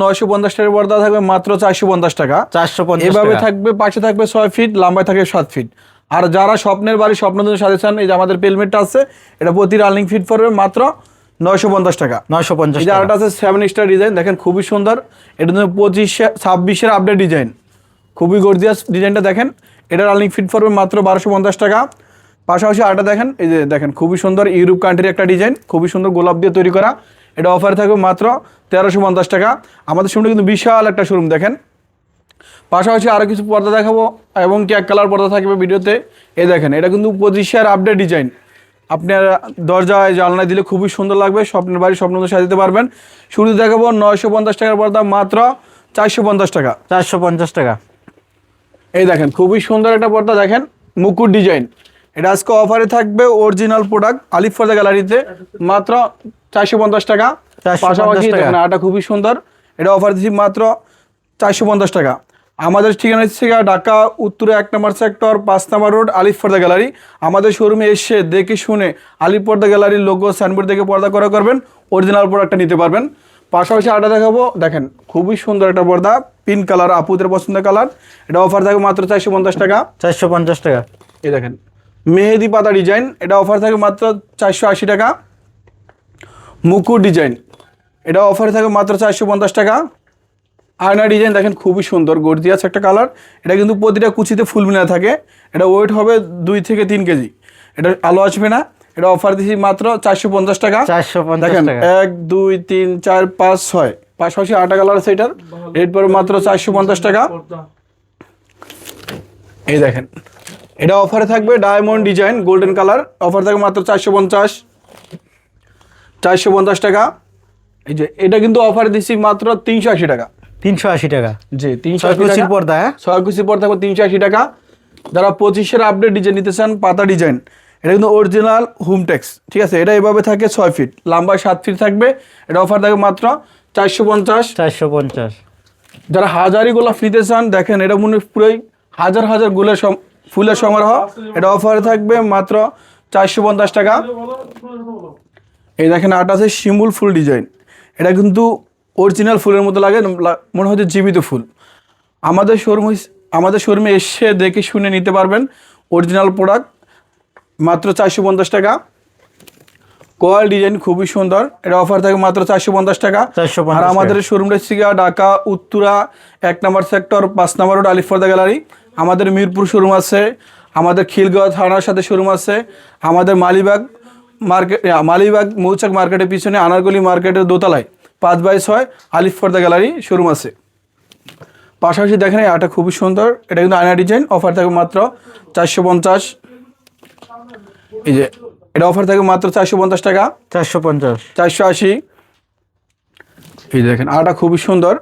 নয়শো পঞ্চাশ টাকার পর্দা থাকবে মাত্র চারশো পঞ্চাশ টাকা। চারশো পঞ্চাশ এভাবে থাকবে পাশে থাকবে ছয় ফিট লম্বায় থাকবে সাত ফিট। আর যারা স্বপ্নের বাড়ি স্বপ্ন সাথে চান এই যে আমাদের পেলমেটটা আছে এটা প্রতি রানিং ফিট পড়বে মাত্র নয়শো পঞ্চাশ টাকা। নয়শো পঞ্চাশ আরেকটা আছে সেভেন স্টার ডিজাইন দেখেন খুবই সুন্দর। এটা কিন্তু পঁচিশে ছাব্বিশের আপডেট ডিজাইন খুবই গর্জিয়াস ডিজাইনটা দেখেন। এটা রানিং ফিট পড়বে মাত্র বারোশো পঞ্চাশ টাকা। পাশাপাশি আরেকটা দেখেন এই যে দেখেন খুবই সুন্দর ইউরোপ কান্ট্রির একটা ডিজাইন খুবই সুন্দর গোলাপ দিয়ে তৈরি করা। এটা অফার থাকবে মাত্র তেরোশো পঞ্চাশ টাকা। আমাদের শোরুমটা কিন্তু বিশাল একটা শোরুম দেখেন। পাশাপাশি আরও কিছু পর্দা দেখাবো এবং কি এক কালার পর্দা থাকবে ভিডিওতে। এই দেখেন এটা কিন্তু পঁচিশের আপডেট ডিজাইন আপনার দরজায় জানলায় দিলে খুবই সুন্দর লাগবে স্বপ্নের বাড়ি স্বপ্ন সাজাতে পারবেন। শুরুতে দেখাবো নয়শো পঞ্চাশ টাকার পর্দা মাত্র চারশো পঞ্চাশ টাকা। চারশো পঞ্চাশ টাকা। এই দেখেন খুবই সুন্দর একটা পর্দা দেখেন মুকুট ডিজাইন এটা আজকে অফারে থাকবে অরিজিনাল প্রোডাক্ট আলিফ গ্যালারিতে মাত্র চারশো পঞ্চাশ টাকা। পাশাপাশি এটা খুবই সুন্দর। এটা অফার দিচ্ছি মাত্র চারশো পঞ্চাশ টাকা। আমাদের ঠিকানা হচ্ছে ঢাকা উত্তরে এক নম্বর সেক্টর পাঁচ নম্বর রোড আলিফ পর্দা গ্যালারি আমাদের শোরুমে এসে দেখে শুনে আলিফ পর্দা গ্যালারির লোগো সাইনবোর্ড দেখে পর্দা করা করবেন অরিজিনাল প্রোডাক্টটা নিতে পারবেন। পাশাপাশি আটা দেখাবো দেখেন খুবই সুন্দর একটা পর্দা পিঙ্ক কালার আপুদের পছন্দের কালার এটা অফার থাকবে মাত্র চারশো পঞ্চাশ টাকা। চারশো পঞ্চাশ টাকা। এই দেখেন মেহেদি পাতা ডিজাইন এটা অফার থাকে মাত্র চারশো আশি টাকা। মুকুট ডিজাইন এটা অফারে থাকে মাত্র চারশো পঞ্চাশ টাকা। আয়না ডিজাইন দেখেন খুবই সুন্দর গর্জিয়াস একটা কালার এটা কিন্তু প্রতিটা কুচিতে ফুল মিলা থাকে। এটা ওয়েট হবে দুই থেকে তিন কেজি। এটা আলো আসবে না। এটা অফার দিচ্ছি মাত্র চারশো পঞ্চাশ টাকা। চারশো পঞ্চাশ দেখেন এক দুই তিন চার পাঁচ ছয়। পাশাপাশি আটা কালার আছে এটার। রেট পড়বে মাত্র চারশো পঞ্চাশ টাকা। এই দেখেন এটা অফারে থাকবে diamond design golden colour offer থাকবে মাত্র চারশো পঞ্চাশ। চারশো পঞ্চাশ টাকা। এই যে এটা কিন্তু অফার দিচ্ছি মাত্র তিনশো আশি টাকা। তিনশো আশি টাকা। জি তিনশো আশি পর্দা হ্যাঁ? ছয় কুচি পর থাকবে তিনশো আশি টাকা। যারা পঁচিশের আপডেট ডিজাইন নিতে চান পাতা ডিজাইন এটা কিন্তু অরিজিনাল হোম টেক্স ঠিক আছে এটা এভাবে থাকে ছয় ফিট লম্বা সাত ফিট থাকবে। এটা অফার থাকবে মাত্র চারশো পঞ্চাশ। চারশো পঞ্চাশ। যারা হাজারি গোলাপ নিতে চান দেখেন এটা মনে হয় পুরোই হাজার হাজার গুলের ফুলের সমারোহ। এটা অফারে থাকবে মাত্র চারশো পঞ্চাশ টাকা। এই দেখেন আট আছে শিমুল ফুল ডিজাইন। এটা কিন্তু অরিজিনাল ফুলের মতো লাগে মনে হচ্ছে জীবিত ফুল। আমাদের শোরুম আমাদের শোরুমে এসে দেখে শুনে নিতে পারবেন অরিজিনাল প্রোডাক্ট মাত্র চারশো পঞ্চাশ টাকা। কোয়াল ডিজাইন খুবই সুন্দর এটা অফার থাকে মাত্র চারশো পঞ্চাশ টাকা। 450 আর আমাদের শোরুমটা ঢাকা উত্তরা এক নম্বর সেক্টর পাঁচ নম্বর রোড আলিফর্দা গ্যালারি আমাদের মিরপুর শোরুম আছে আমাদের খিলগাঁও থানার সাথে শোরুম আছে আমাদের মালিবাগ মার্কেট মালিবাগ মৌচাক মার্কেটের পিছনে আনারগলি মার্কেটের দোতলায় পাঁচ বাই ছয় আলিফর্দা গ্যালারি শোরুম আছে। পাশাপাশি দেখেন এই আটা খুবই সুন্দর এটা কিন্তু আয়না ডিজাইন অফার থাকে মাত্র চারশো পঞ্চাশ। এই যে এটা অফার থাকে মাত্র চারশো পঞ্চাশ টাকা। চারশো পঞ্চাশ। চারশো আশি। এই দেখেন আটা খুবই সুন্দর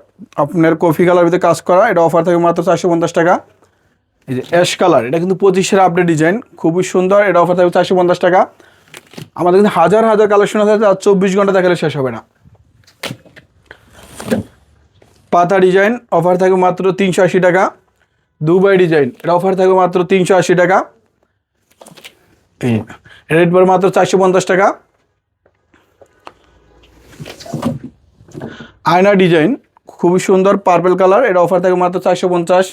আপনার কফি কালার ভিতরে কাজ করা এটা অফার থাকে মাত্র চারশো পঞ্চাশ টাকা। এই যে অ্যাশ কালার এটা কিন্তু পঁচিশের আপডেট ডিজাইন খুবই সুন্দর, এটা অফার থাকবে চারশো পঞ্চাশ টাকা। আমাদের কিন্তু হাজার হাজার কালেকশন আছে, আর চব্বিশ ঘণ্টা দেখালে শেষ হবে না। পাতা ডিজাইন অফার থাকবে মাত্র তিনশো আশি টাকা। দুবাই ডিজাইন এটা অফার থাকবে মাত্র তিনশো আশি টাকা। এই রেট পড়ে মাত্র চারশো পঞ্চাশ টাকা। আয়না ডিজাইন খুবই সুন্দর পার্পেল কালার এটা অফার থাকে মাত্র চারশো পঞ্চাশ।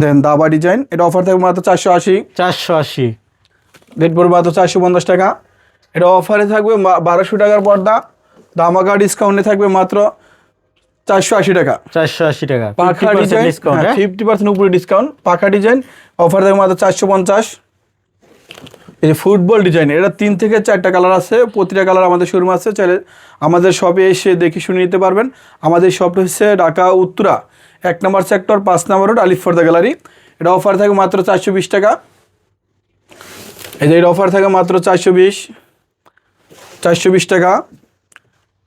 দেন দাবা ডিজাইন এটা অফার থাকবে মাত্র চারশো আশি। চারশো আশি। রেট পড়বে মাত্র চারশো পঞ্চাশ টাকা। এটা অফারে থাকবে বারোশো টাকার পর্দা। দামাকা ডিসকাউন্টে থাকবে মাত্র চারশো আশি টাকা। চারশো আশি টাকা। পাখা ডিজাইন ডিসকাউন্ট ফিফটি পার্সেন্ট উপরে ডিসকাউন্ট পাখা ডিজাইন অফার থাকবে মাত্র চারশো পঞ্চাশ। এই ফুটবল ডিজাইন এটা তিন থেকে চারটা কালার আছে। প্রতিটা কালার আমাদের শোরুম আছে। চাইলে আমাদের শপে এসে দেখে শুনে নিতে পারবেন। আমাদের শপ হচ্ছে ঢাকা উত্তরা এক নম্বর সেক্টর পাঁচ নম্বর রোড আলিফ ফর্দা গ্যালারি। এটা অফার থাকে মাত্র চারশো বিশ টাকা। এই যে এটা অফার থাকে মাত্র চারশো বিশ চারশো বিশ টাকা।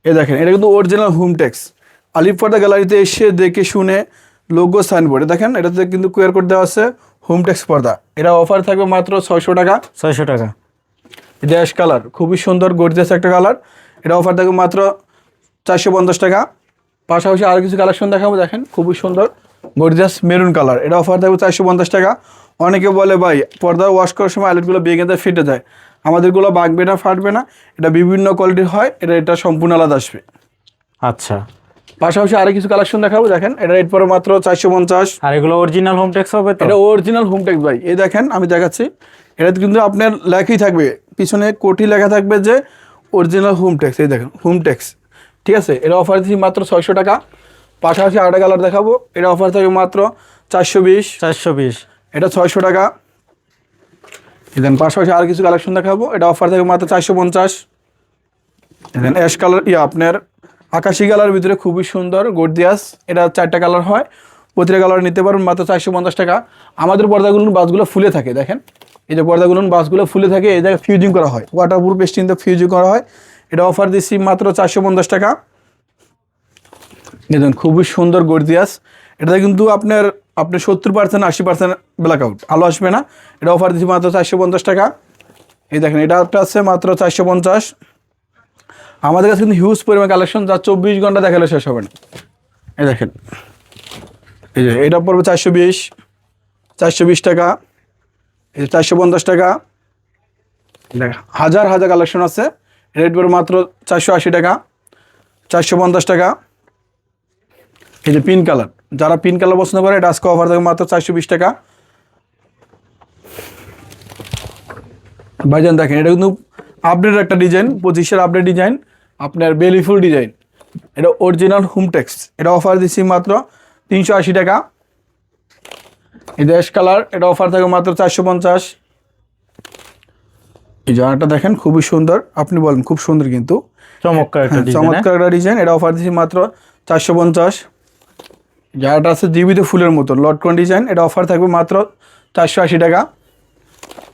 এ দেখেন এটা কিন্তু অরিজিনাল হোম টেক্স আলিফর্দা গ্যালারিতে এসে দেখে শুনে লোগো সাইনবোর্ডে দেখেন এটাতে কিন্তু কুয়ার কোড দেওয়া আছে হোম টেক্স পর্দা। এটা অফার থাকবে মাত্র ছয়শো টাকা। ছয়শো টাকা। ড্যাশ কালার খুবই সুন্দর গর্জিয়াস একটা কালার। এটা অফার থাকবে মাত্র চারশো পঞ্চাশ টাকা। পাশাপাশি আর কিছু কালেকশন দেখাবো দেখেন খুবই সুন্দর। গর্জিয়াস মেরুন কালার এটা অফার থাকবে চারশো পঞ্চাশ টাকা। অনেকে বলে ভাই পর্দা ওয়াশ করার সময় আইলেটগুলো বেগে ফিটে যায়। আমাদেরগুলো বাগবে না ফাটবে না এটা বিভিন্ন কোয়ালিটির হয় এটা এটা সম্পূর্ণ আলাদা আসবে। আচ্ছা। পাশাপাশি আরও কিছু কালেকশন দেখাবো দেখেন এটা রেট পরে মাত্র চারশো পঞ্চাশ। আর এগুলো অরিজিনাল হোম ট্যাক্স হবে এটা অরিজিনাল হোম টেক্স ভাই। এই দেখেন আমি দেখাচ্ছি। এটা কিন্তু আপনার লেখাই থাকবে পিছনে কোটি লেখা থাকবে যে অরিজিনাল হোম ট্যাক্স এই দেখেন হোম ট্যাক্স ঠিক আছে এটা অফার দিচ্ছি মাত্র ছয়শো টাকা। পাশাপাশি আরেকটা কালার দেখাবো। এটা অফার থাকবে মাত্র চারশো বিশ। চারশো বিশ। এটা ছয়শো টাকা। দেন পাশাপাশি আর কিছু কালেকশন দেখাবো। এটা অফার থাকবে মাত্র চারশো পঞ্চাশ। দেন অ্যাশ কালার ইয়ে আপনার আকাশি কালার ভিতরে খুবই সুন্দর গর্দিয়াস এটা চারটা কালার হয়। প্রতিটা কালার নিতে পারবেন মাত্র চারশো পঞ্চাশ টাকা। আমাদের পর্দাগুলো বাসগুলো ফুলে থাকে দেখেন। এই যে পর্দাগুলো বাসগুলো ফুলে থাকে এই জায়গায় ফিউজিং করা হয়। ওয়াটার প্রুফ স্টিনতে ফিউজিং করা হয়। এটা অফার দিচ্ছি মাত্র চারশো পঞ্চাশ টাকা। দেখুন, খুবই সুন্দর গর্দিয়াস এটাতে কিন্তু আপনার আপনার সত্তর পার্সেন্ট আশি পার্সেন্ট ব্ল্যাক আউট আলো আসবে না। এটা অফার দিচ্ছি মাত্র চারশো পঞ্চাশ টাকা। এই দেখেন, এটা একটা আছে মাত্র চারশো পঞ্চাশ। আমাদের কাছে কিন্তু হিউজ পরিমাণ কালেকশন যা চব্বিশ ঘণ্টা দেখালে শেষ হবে না। এই দেখেন, এই যে এটা পড়বে চারশো বিশ। চারশো বিশ টাকা। এই চারশো পঞ্চাশ টাকা। হাজার হাজার কালেকশন আছে। রেট পড়বে মাত্র চারশো আশি টাকা, চারশো পঞ্চাশ টাকা। এই যে পিন কালার, যারা পিন কালার পছন্দ করে, এটা অফার থাকে মাত্র চারশো বিশ টাকা। ভাইজান দেখেন, এটা কিন্তু আপডেট একটা ডিজাইন পঁচিশের আপডেট ডিজাইন আপনার বেলিফুল ডিজাইন এটা অরিজিনাল হোমটেক্স এটা অফার দিচ্ছি মাত্র তিনশো আশি টাকা। এই দেশ কালার এটা অফার থাকে মাত্র চারশো পঞ্চাশ। এই জামাটা দেখেন খুবই সুন্দর। আপনি বলেন খুব সুন্দর কিন্তু। চমৎকার একটা হ্যাঁ, ডিজাইন চমৎকার একটা ডিজাইন এটা অফার দিচ্ছি মাত্র চারশো পঞ্চাশ। যাটা আছে জীবিত ফুলের মতো লটকন ডিজাইন এটা অফার থাকবে মাত্র চারশো আশি টাকা।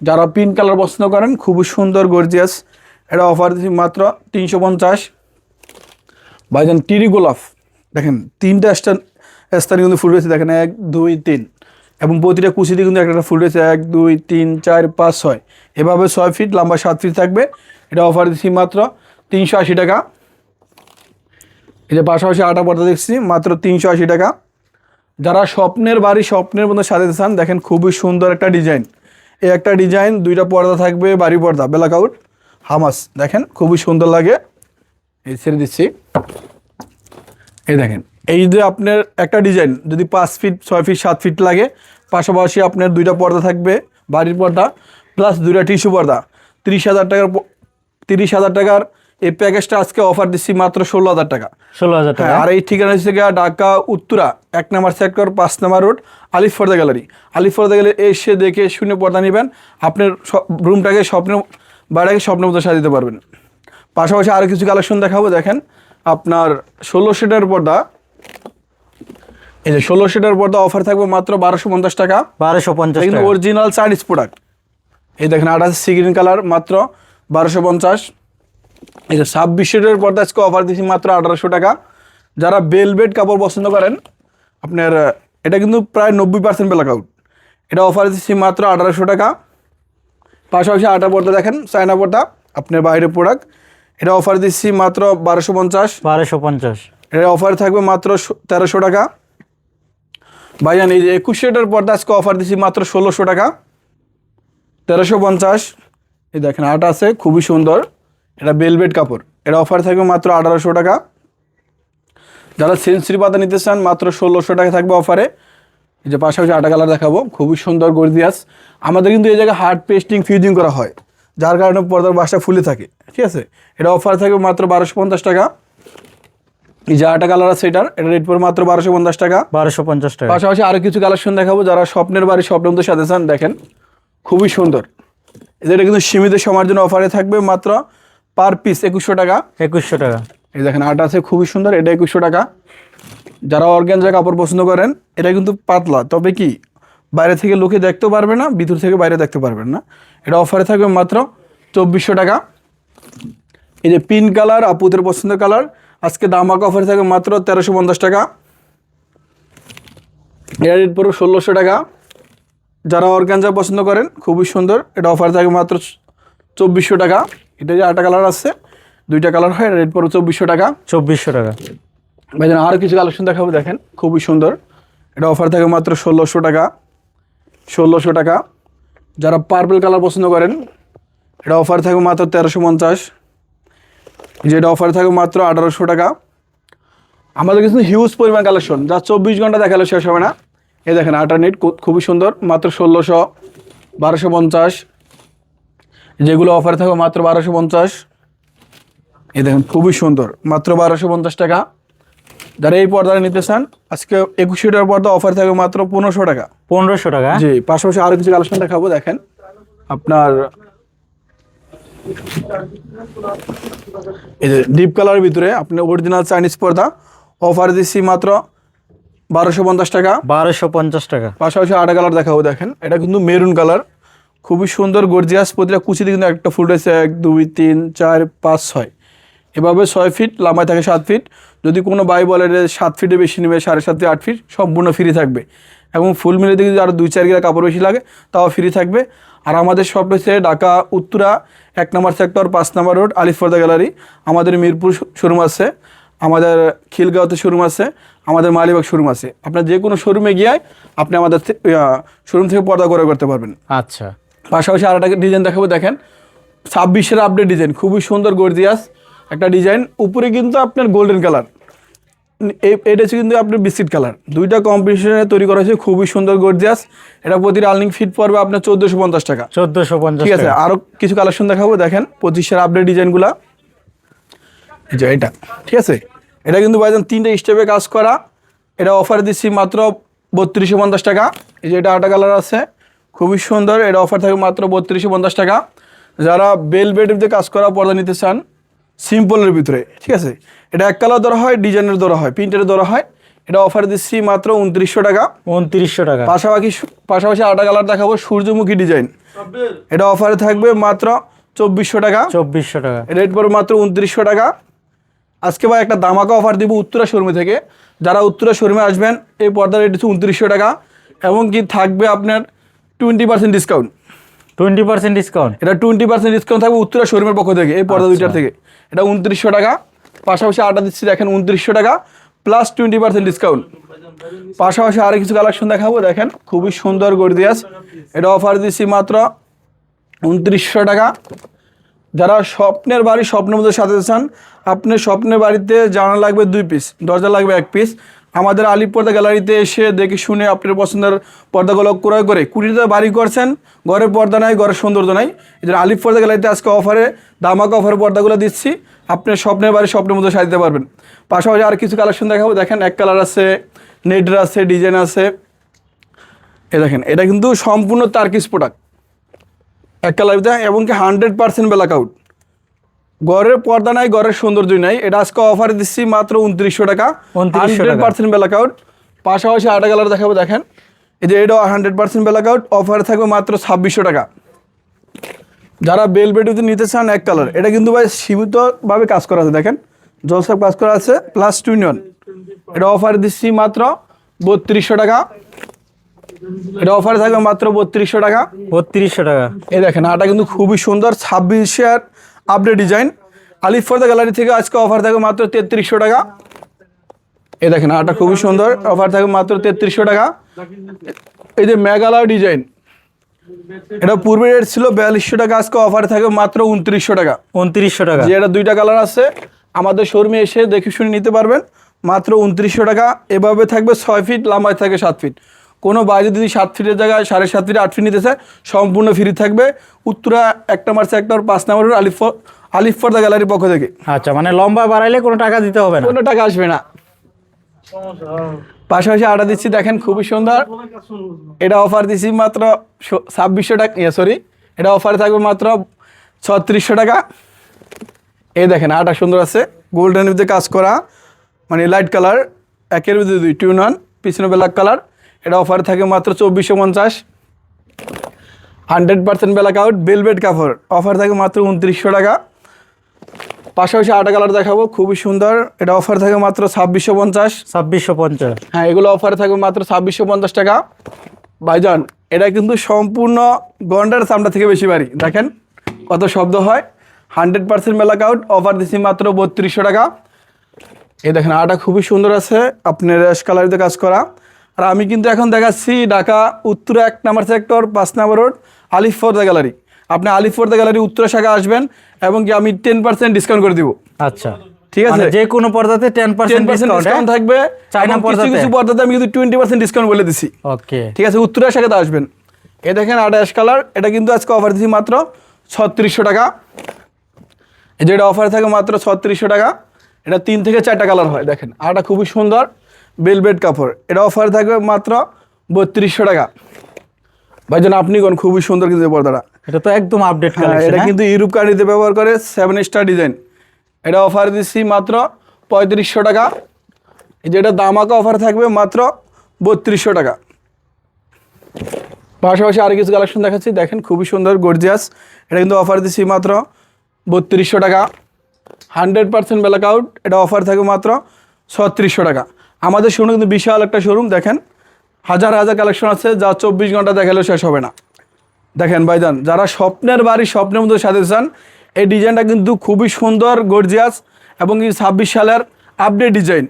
যারা পিঙ্ক কালার পছন্দ করেন খুবই সুন্দর গর্জিয়াস এটা অফার দিচ্ছি মাত্র তিনশো পঞ্চাশ। ভাইজান টিরি গোলাপ দেখেন তিনটা স্থানে কিন্তু ফুল রয়েছে দেখেন এক দুই তিন। এবং প্রতিটা কুচিতে কিন্তু একটা ফুল রয়েছে। এক, দুই, তিন, চার, পাঁচ, ছয়। এভাবে ছয় ফিট লম্বা সাত ফিট থাকবে। এটা অফার দিচ্ছি মাত্র তিনশো আশি টাকা। যে পাশাপাশি আটা পর্দা দেখছি, মাত্র তিনশো আশি টাকা। যারা স্বপ্নের বাড়ি, স্বপ্নের মধ্যে সাজাতে চান, দেখেন খুবই সুন্দর একটা ডিজাইন এই একটা ডিজাইন দুইটা পর্দা থাকবে, বাড়ি পর্দা ব্ল্যাক আউট হামাস। দেখেন, খুবই সুন্দর লাগে। এই ছেড়ে দিচ্ছি। এই দেখেন এই যে আপনার একটা ডিজাইন যদি পাঁচ ফিট ছয় ফিট সাত ফিট লাগে পাশাপাশি আপনার দুইটা পর্দা থাকবে বাড়ির পর্দা প্লাস দুইটা টিস্যু পর্দা। তিরিশ হাজার টাকার তিরিশ হাজার টাকার এই প্যাকেজটা আজকে অফার দিচ্ছি মাত্র ষোলো হাজার টাকা। ষোলো হাজার টাকা। হ্যাঁ আর এই ঠিকানা হচ্ছে ঢাকা উত্তরা এক নম্বর সেক্টর পাঁচ নম্বর রোড আলিফ ফর্দা গ্যালারি আলিফ ফর্দা গ্যালারি এসে দেখে শুনে পর্দা নেবেন আপনার স- রুমটাকে স্বপ্নের বাড়িটাকে স্বপ্নের মতো সাজাতে পারবেন। পাশাপাশি আরও কিছু কালেকশন দেখাবো দেখেন আপনার ষোলো সিটের পর্দা এই যে ষোলো সিটের পর্দা অফার থাকবে মাত্র বারোশো পঞ্চাশ টাকা। বারোশো পঞ্চাশ কিন্তু অরিজিনাল চাইনিজ প্রোডাক্ট এই দেখেন আঠাশ সিগ্রিন কালার মাত্র বারোশো পঞ্চাশ। এই যে ছাব্বিশ সিটের পর্দা আজকে অফার দিচ্ছি মাত্র আঠারোশো টাকা। যারা বেলবেট কাপড় পছন্দ করেন আপনার এটা কিন্তু প্রায় নব্বই পার্সেন্ট ব্ল্যাক আউট এটা অফার দিচ্ছি মাত্র আঠারোশো টাকা। পাশাপাশি আটা পর্দা দেখেন চায়না পর্দা আপনার বাইরের প্রোডাক্ট এটা অফার দিচ্ছি মাত্র বারোশো পঞ্চাশ। বারোশো পঞ্চাশ। এটা অফার থাকবে মাত্র তেরোশো টাকা। ভাইজান, এই যে একুশ শেটের পর্দা আজকে অফার দিচ্ছি মাত্র ষোলোশো টাকা। তেরোশো পঞ্চাশ। এই দেখেন, আটা আছে, খুবই সুন্দর। এটা বেলভেট কাপড়। এটা অফার থাকবে মাত্র আঠারোশো টাকা। যারা সেন্সরি পাতা নিতে চান, মাত্র ষোলোশো টাকা থাকবে অফারে এই যে পাশাপাশি আটা কালার দেখাবো, খুবই সুন্দর গর্দিয়াস আমাদের কিন্তু এই জায়গায় হার্ড পেস্টিং ফিউজিং করা হয়। যার কারণে পর্দার বাসা ফুলে থাকে। ঠিক আছে? এটা অফার থাকবে মাত্র বারোশো পঞ্চাশ টাকা। যে আটা কালার আছে এটার এটা রেট পড়ে মাত্র বারোশো পঞ্চাশ টাকা। বারোশো পঞ্চাশ টাকা। পাশাপাশি আরও কিছু কালেকশন দেখাবো যারা স্বপ্নের বাড়ি স্বপ্নের মধ্যে সাথে চান দেখেন খুবই সুন্দর। এটা কিন্তু সীমিত সময়ের জন্য অফারে থাকবে মাত্র পার পিস একুশশো টাকা। একুশশো টাকা। এই দেখেন আটা আছে খুবই সুন্দর এটা একুশশো টাকা। যারা অর্গ্যানজা কাপড় পছন্দ করেন এটা কিন্তু পাতলা তবে কি বাইরে থেকে লোকে দেখতেও পারবে না ভিতর থেকে বাইরে দেখতে পারবেন না। এটা অফারে থাকবে মাত্র চব্বিশশো টাকা। এই যে পিন কালার আপুদের পছন্দের কালার আজকে দামাক অফারে থাকবে মাত্র তেরোশো পঞ্চাশ টাকা। এটা রেট পড়বে ষোলোশো টাকা। যারা অর্গানজা পছন্দ করেন খুবই সুন্দর। এটা অফার থাকে মাত্র চব্বিশশো টাকা। এটা যে আটটা কালার আছে দুইটা কালার হয় রেট পড়বে চব্বিশশো টাকা। চব্বিশশো টাকা। ভাইজান আরও কিছু কালেকশন দেখাবো দেখেন খুবই সুন্দর। এটা অফার থাকে মাত্র ষোলোশো টাকা। ষোলোশো টাকা। যারা পার্পল কালার পছন্দ করেন এটা অফার থাকবে মাত্র তেরোশো পঞ্চাশ। যেটা অফার থাকবে মাত্র আঠারোশো টাকা। আমাদের কিন্তু হিউজ পরিমাণ কালেকশন যা চব্বিশ ঘণ্টা দেখালে শেষ হবে না। এ দেখেন আল্টারনেট খুবই সুন্দর। মাত্র ষোলোশো বারোশো পঞ্চাশ। যেগুলো অফার থাকবে মাত্র বারোশো পঞ্চাশ। এ দেখেন খুবই সুন্দর। মাত্র বারোশো পঞ্চাশ টাকা। যারা এই পর্দাটা নিতে চান আজকে একুশ লিটার পর্দা অফার থাকবে মাত্র পনেরোশো টাকা। পনেরোশো টাকা? জি পাশাপাশি আরও কিছু কালেকশন দেখাবো দেখেন। আপনার এই যে ডিপ কালারের ভিতরে আপনি অরিজিনাল চাইনিজ পর্দা অফার দিচ্ছি মাত্র বারোশো পঞ্চাশ টাকা। বারোশো পঞ্চাশ টাকা। পাশাপাশি আটা কালার দেখাবো দেখেন। এটা কিন্তু মেরুন কালার খুবই সুন্দর গর্জিয়াস প্রতিটা কুচিতে কিন্তু একটা ফুট রয়েছে এক দুই তিন চার পাঁচ ছয়। এভাবে ছয় ফিট লম্বায় থাকে সাত ফিট যদি কোনো বাই বলে সাত ফিটে বেশি নেবে সাড়ে সাত থেকে আট ফিট সম্পূর্ণ ফ্রি থাকবে। এবং ফুল মিলে যদি আরও দুই চার গিরা কাপড় বেশি লাগে তাও ফ্রি থাকবে। আর আমাদের সব রয়েছে ঢাকা উত্তরা এক নম্বর সেক্টর পাঁচ নম্বর রোড আলিফর্দা গ্যালারি আমাদের মিরপুর শোরুম আছে আমাদের খিলগাঁওতে শোরুম আছে আমাদের মালিবাগ শোরুম আছে। আপনার যে কোনো শোরুমে গিয়ে আপনি আমাদের শোরুম থেকে পর্দা করে করতে পারবেন। আচ্ছা। পাশাপাশি আর একটা ডিজাইন দেখাবো দেখেন। ছাব্বিশের আপডেট ডিজাইন খুবই সুন্দর গর্জিয়াস একটা ডিজাইন উপরে কিন্তু আপনার গোল্ডেন কালার এটা হচ্ছে কিন্তু আপনার বিস্কিট কালার। দুইটা কম্বিনেশনে তৈরি করা হয়েছে খুবই সুন্দর গর্জিয়াস এটা প্রতি রানিং ফিট পড়বে আপনার চোদ্দোশো পঞ্চাশ টাকা। চোদ্দোশো পঞ্চাশ ঠিক আছে আরও কিছু কালেকশন দেখাবো দেখেন পঁচিশের আপডেট ডিজাইনগুলা যে এটা ঠিক আছে? এটা কিন্তু বাইজান তিনটে স্টেপে কাজ করা। এটা অফার দিচ্ছি মাত্র বত্রিশশো পঞ্চাশ টাকা। এই যে এটা আটা কালার আছে খুবই সুন্দর। এটা অফার থাকে মাত্র বত্রিশশো পঞ্চাশ টাকা। যারা বেল বেডে কাজ করা পর্দা নিতে চান সিম্পলের ভিতরে ঠিক আছে? এটা এক কালার ধরা হয় ডিজাইনের ধরা হয় প্রিন্টের ধরা হয়। এটা অফার দিচ্ছি মাত্র উনত্রিশশো টাকা। উনত্রিশশো টাকা। পাশাপাশি পাশাপাশি আটা কালার দেখাবো সূর্যমুখী ডিজাইন এটা অফারে থাকবে মাত্র চব্বিশশো টাকা। চব্বিশশো টাকা। রেট পড়বে মাত্র উনত্রিশশো টাকা। আজকে ভাই একটা দামাকা অফার দিব উত্তরা শোরুমে থেকে। যারা উত্তরা শোরুমে আসবেন এই পর্দার রেট হচ্ছে উনত্রিশশো টাকা। এবং কি থাকবে আপনার twenty percent discount twenty percent discount এটা টোয়েন্টি পার্সেন্ট ডিসকাউন্ট থাকবে উত্তরা শোরুমের পক্ষ থেকে এই পর্দা দুইটার থেকে। এটা উনত্রিশশো টাকা পাশাপাশি আটা দিচ্ছি দেখেন উনত্রিশশো টাকা প্লাস টোয়েন্টি পার্সেন্ট ডিসকাউন্ট পাশাপাশি আরও কিছু কালেকশন দেখাবো দেখেন খুবই সুন্দর গর্দিয়াস এটা অফার দিচ্ছি মাত্র উনত্রিশশো টাকা। যারা স্বপ্নের বাড়ি স্বপ্নের মধ্যে সাজাতে চান আপনার স্বপ্নের বাড়িতে জানা লাগবে দুই পিস দরজা লাগবে এক পিস আমাদের আলিপ পর্দা গ্যালারিতে এসে দেখে শুনে আপনার পছন্দের পর্দাগুলো ক্রয় করে কুড়িতে বাড়ি করছেন। ঘরের পর্দা নাই, ঘরের সৌন্দর্য নাই। এই জন্য আলিপ পর্দা গ্যালারিতে আজকে অফারে দামাকা অফারে পর্দাগুলো দিচ্ছি। আপনার স্বপ্নের বাড়ি স্বপ্নের মধ্যে সাজাতে পারবেন। পাশাপাশি আর কিছু কালেকশন দেখাবো। দেখেন এক কালার আছে নেটের আছে ডিজাইন আছে। এ দেখেন, এটা কিন্তু সম্পূর্ণ তার্কিস প্রোডাক্ট এক কালার এবং কি হান্ড্রেড পার্সেন্ট ব্ল্যাক আউট ঘরের পর্দা নাই ঘরের সৌন্দর্য নাই। এটা আজকে অফার দিচ্ছি মাত্র উনত্রিশশো টাকা। 2900 হান্ড্রেড পার্সেন্ট ব্ল্যাক আউট পাশাপাশি আটা কালার দেখাবো দেখেন। এই যে এটাও hundred percent black out offer থাকবে মাত্র ছাব্বিশশো টাকা। যারা বেল বেডিতে নিতে চান এক কালার এটা কিন্তু ভাই সীমিতভাবে কাজ করা আছে দেখেন। জলসাপ কাজ করা আছে প্লাস টু ইউনিয়ন এটা অফার দিচ্ছি মাত্র বত্রিশশো টাকা। এটা অফারে থাকবে মাত্র বত্রিশশো টাকা। বত্রিশশো টাকা। এই দেখেন আটা কিন্তু খুবই সুন্দর ছাব্বিশের আপডেট ডিজাইন আলিফ ফর্দা গ্যালারি থেকে আজকে অফার থাকবে মাত্র তেত্রিশশো টাকা। এ দেখেন আটা খুবই সুন্দর। অফার থাকবে মাত্র তেত্রিশশো টাকা। এই যে মেঘালয় ডিজাইন এটা পূর্বে রেট ছিল বিয়াল্লিশশো টাকা আজকে অফার থাকবে মাত্র উনত্রিশশো টাকা। উনত্রিশশো টাকা। যে এটা দুইটা কালার আছে আমাদের শোরুমে এসে দেখে শুনে নিতে পারবেন। মাত্র উনত্রিশশো টাকা এভাবে থাকবে ছয় ফিট লাম্বায় থাকে সাত ফিট কোনো বাইরে যদি সাত ফিটের জায়গায় সাড়ে সাত ফিট আট ফিট নিতে চায় সম্পূর্ণ ফ্রি থাকবে। উত্তরা একটা নম্বর একটা পাঁচ নম্বর আলিফ আলিফ ফর্দা গ্যালারির পক্ষ থেকে। আচ্ছা মানে লম্বা বাড়াইলে কোনো টাকা দিতে হবে না? কোনো টাকা আসবে না। পাশাপাশি আটা দিচ্ছি দেখেন খুবই সুন্দর। এটা অফার দিচ্ছি মাত্র ছাব্বিশশো টাকা ইয়ে সরি এটা অফার থাকবে মাত্র ছত্রিশশো টাকা। এই দেখেন আটা সুন্দর আছে। গোল্ডেন ভিতরে কাজ করা মানে লাইট কালার একের ভিতরে দুই টু নন পিছনে ব্ল্যাক কালার এটা অফার থাকে মাত্র চব্বিশশো পঞ্চাশ। Hundred percent black out velvet কাপড় অফার থাকে মাত্র উনত্রিশশো টাকা। পাশাপাশি আটা কালার দেখাবো খুবই সুন্দর। এটা অফার থাকে মাত্র ছাব্বিশশো পঞ্চাশ। ছাব্বিশশো পঞ্চাশ। হ্যাঁ এগুলো অফারে থাকবে মাত্র ছাব্বিশশো পঞ্চাশ টাকা। ভাইজান এটা কিন্তু সম্পূর্ণ গন্ডার চামড়া থেকে বেশি বাড়ি দেখেন কত শব্দ হয়। Hundred percent black out offer দিচ্ছি মাত্র বত্রিশশো টাকা। এই দেখেন আটা খুবই সুন্দর আছে। আপনার রেশ কালারিতে কাজ করা। আর আমি কিন্তু এখন দেখাচ্ছি ঢাকা উত্তর এক নাম্বার সেক্টর পাঁচ নাম্বার রোড আলিফ ফর্দা গ্যালারি আপনি আলিফর্দা গ্যালারি উত্তরা শাখা আসবেন এবং কি আমি টেন পার্সেন্ট ডিসকাউন্ট করে দিব। আচ্ছা। ঠিক আছে? মানে যে কোনো পর্দাতে টেন পার্সেন্ট ডিসকাউন্ট থাকবে চায়না কিছু পর্দাতে? কিছু পর্দাতে আমি কিন্তু টোয়েন্টি পার্সেন্ট ডিসকাউন্ট বলে দিছি। ওকে। ঠিক আছে? উত্তরা শাখাতে আসবেন। এ দেখেন আট অ্যাশ কালার এটা কিন্তু আজকে অফার দিচ্ছি মাত্র ছত্রিশশো টাকা। এই যে এটা অফার থাকে মাত্র ছত্রিশশো টাকা। এটা তিন থেকে চারটা কালার হয় দেখেন। আটা খুবই সুন্দর। বেলবেট কাপড়। এটা অফার থাকবে মাত্র বত্রিশশো টাকা। ভাইজন আপনি কোন খুবই সুন্দর কিন্তু পর্দাটা। এটা তো একদম আপডেট হ্যাঁ এটা কিন্তু ইউরোপ কান্ট্রিতে ব্যবহার করে সেভেন স্টার ডিজাইন এটা অফার দিচ্ছি মাত্র পঁয়ত্রিশশো টাকা। এই যে এটা দামাকা অফার থাকবে মাত্র বত্রিশশো টাকা। পাশাপাশি আর কিছু কালেকশন দেখাচ্ছি। দেখেন খুবই সুন্দর গর্জিয়াস এটা কিন্তু অফার দিচ্ছি মাত্র বত্রিশশো টাকা। হান্ড্রেড পার্সেন্ট ব্ল্যাক আউট এটা অফার থাকবে মাত্র ছত্রিশশো টাকা। আমাদের শোরুম কিন্তু বিশাল একটা শোরুম দেখেন। হাজার হাজার কালেকশন আছে যা চব্বিশ ঘণ্টা দেখালেও শেষ হবে না। দেখেন ভাইজান যারা স্বপ্নের বাড়ি স্বপ্নের মধ্যে সাথে চান এই ডিজাইনটা কিন্তু খুবই সুন্দর গর্জিয়াস এবং এই ছাব্বিশ সালের আপডেট ডিজাইন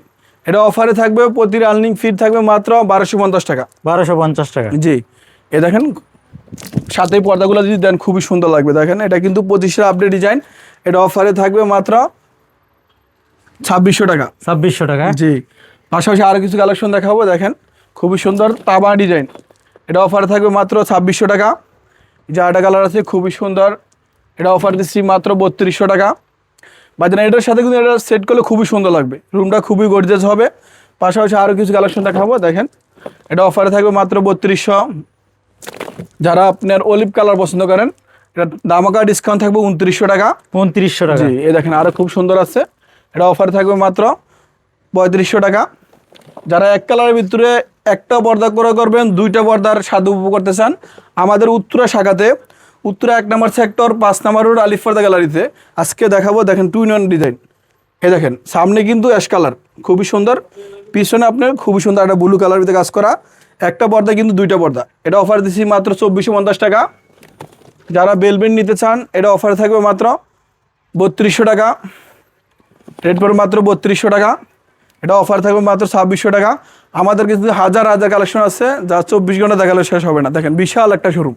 এটা অফারে থাকবে প্রতি রানিং ফিট থাকবে মাত্র বারোশো পঞ্চাশ টাকা। বারোশো পঞ্চাশ টাকা। জি এ দেখেন সাথে পর্দাগুলো যদি দেন খুবই সুন্দর লাগবে। দেখেন এটা কিন্তু পঁচিশের আপডেট ডিজাইন এটা অফারে থাকবে মাত্র ছাব্বিশশো টাকা। ছাব্বিশশো টাকা। জি। পাশাপাশি আরও কিছু কালেকশন দেখাবো দেখেন। খুবই সুন্দর তাবা ডিজাইন এটা অফারে থাকবে মাত্র ছাব্বিশশো টাকা। যে আটা কালার আছে খুবই সুন্দর। এটা অফার দিচ্ছি মাত্র বত্রিশশো টাকা। বাজার এটার সাথে কিন্তু এটা সেট করলে খুবই সুন্দর লাগবে। রুমটা খুবই গর্জেস হবে। পাশাপাশি আরও কিছু কালেকশন দেখাবো দেখেন। এটা অফারে থাকবে মাত্র বত্রিশশো। যারা আপনার অলিভ কালার পছন্দ করেন এটা দামাকা ডিসকাউন্ট থাকবে উনত্রিশশো টাকা। উনত্রিশশো টাকা। জি এই দেখেন আরও খুব সুন্দর আছে। এটা অফার থাকবে মাত্র পঁয়ত্রিশশো টাকা। যারা এক কালারের ভিতরে একটা পর্দা করে করবেন, দুইটা পর্দার স্বাদ উপভোগ করতে চান, আমাদের উত্তরা শাখাতে, উত্তরা এক নম্বর সেক্টর, পাঁচ নম্বর রোড, আলিফ পর্দা গ্যালারিতে। আজকে দেখাবো, দেখেন টু ইন ডিজাইন। এই দেখেন, সামনে কিন্তু অ্যাশ কালার, খুবই সুন্দর। পিছনে আপনার খুবই সুন্দর একটা ব্লু কালার ভিতরে কাজ করা। একটা পর্দা কিন্তু দুইটা পর্দা। এটা অফার দিচ্ছি মাত্র চব্বিশশো পঞ্চাশ টাকা। যারা বেলবেন নিতে চান, এটা অফার থাকবে মাত্র বত্রিশশো টাকা। রেট পড়বে মাত্র বত্রিশশো টাকা। এটা অফার থাকবে মাত্র ছাব্বিশশো টাকা। আমাদের কিন্তু হাজার হাজার কালেকশন আছে, যা চব্বিশ ঘণ্টা দেখালে শেষ হবে না। দেখেন, বিশাল একটা শোরুম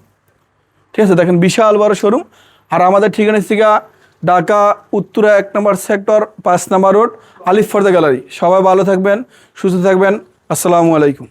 ঠিক আছে, দেখেন, বিশাল বড় শোরুম আর আমাদের ঠিকানা থেকে ঢাকা, উত্তরা এক নম্বর সেক্টর পাঁচ নম্বর রোড আলিফ ফর্দা গ্যালারি সবাই ভালো থাকবেন, সুস্থ থাকবেন। আসসালামু আলাইকুম।